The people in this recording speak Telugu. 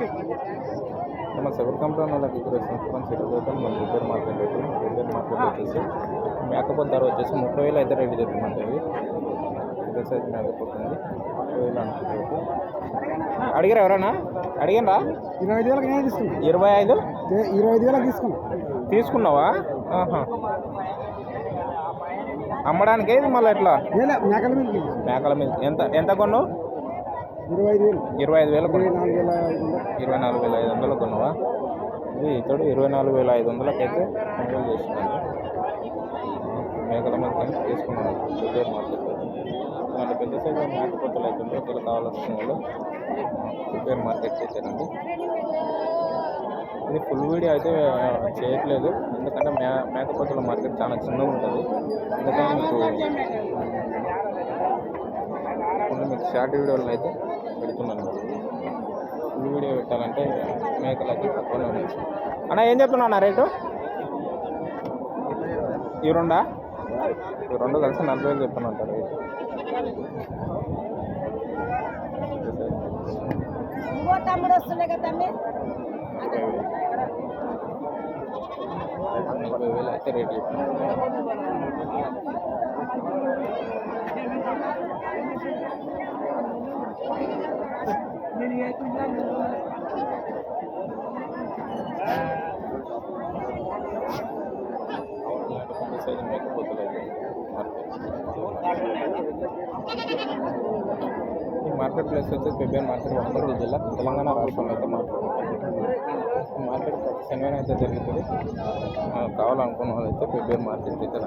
టు వాళ్ళ దగ్గర ఫ్రెండ్స్ ఈరోజు అయితే మన రిపేర్ మార్కెట్ అయితే రిపేర్ మార్కెట్ వచ్చేసి మేకపోతే ధర వచ్చేసి ముప్పై వేలు అయితే రెడీ ఇది ఇదే సైజ్ మేకపోతుంది ముప్పై వేలు అనుకుంటే అడిగారు ఎవరన్నా? అడిగినరా ఇరవై ఐదు వేలకు నేను తీసుకున్నా. ఇరవై ఐదు? ఇరవై ఐదు వేలకు తీసుకున్నా. తీసుకున్నావా? ఆహా. అమ్మడానికి ఇది మళ్ళీ ఎట్లా? మేకల మీద. మేకల మీద. ఎంత ఎంత కొన్నావు? ఇరవై ఐదు వేలు. ఇరవై ఐదు వేలు ఇరవై నాలుగు వేల ఐదు వందలు. కొన్నావా? ఇది ఇతడు ఇరవై నాలుగు వేల ఐదు వందలకి అయితే కొనుగోలు చేస్తున్నాడు మేకల మీద కానీ తీసుకున్నాడు రిపేర్ మార్కెట్. ఇలాంటి పెద్ద సైజు మేక పొత్తులు అయితే ఒకవేళ కావాలనుకున్న వాళ్ళు రిపేర్ మార్కెట్ చేశారండి ఇది ఫుల్ వీడియో అయితే చేయట్లేదు. ఎందుకంటే మే మేకపోతుల మార్కెట్ చాలా చిన్నగా ఉంటుంది. ముందు మీకు షార్ట్ వీడియోలు అయితే పెడుతున్నాను. ఫుల్ వీడియో పెట్టాలంటే మేకలు అయితే తక్కువనే ఉన్నాయి. అన్న ఏం చెప్తున్నా అన్న రేటు? ఈ రెండా? ఈ రెండు కలిసి నలభై వేలు చెప్తున్నా అంటారు రేటు. తమ్ముడు వస్తుండే కదా తమ్మి? నలభై వేలు అయితే రేట్ చెప్తున్నారు ఇలాంటి పెద్ద సైజు మేకపోతులు అయితే మార్కెట్ ఈ మార్కెట్ ప్లేస్ వచ్చేసి పెబ్బేర్ మార్కెట్ వనపర్తి జిల్లా తెలంగాణ రాష్ట్రంలో అయితే మార్కెట్ మార్కెట్ ప్రతి శనివారం అయితే జరుగుతుంది. కావాలనుకున్న వాళ్ళు అయితే పెబ్బేర్ మార్కెట్ అయితే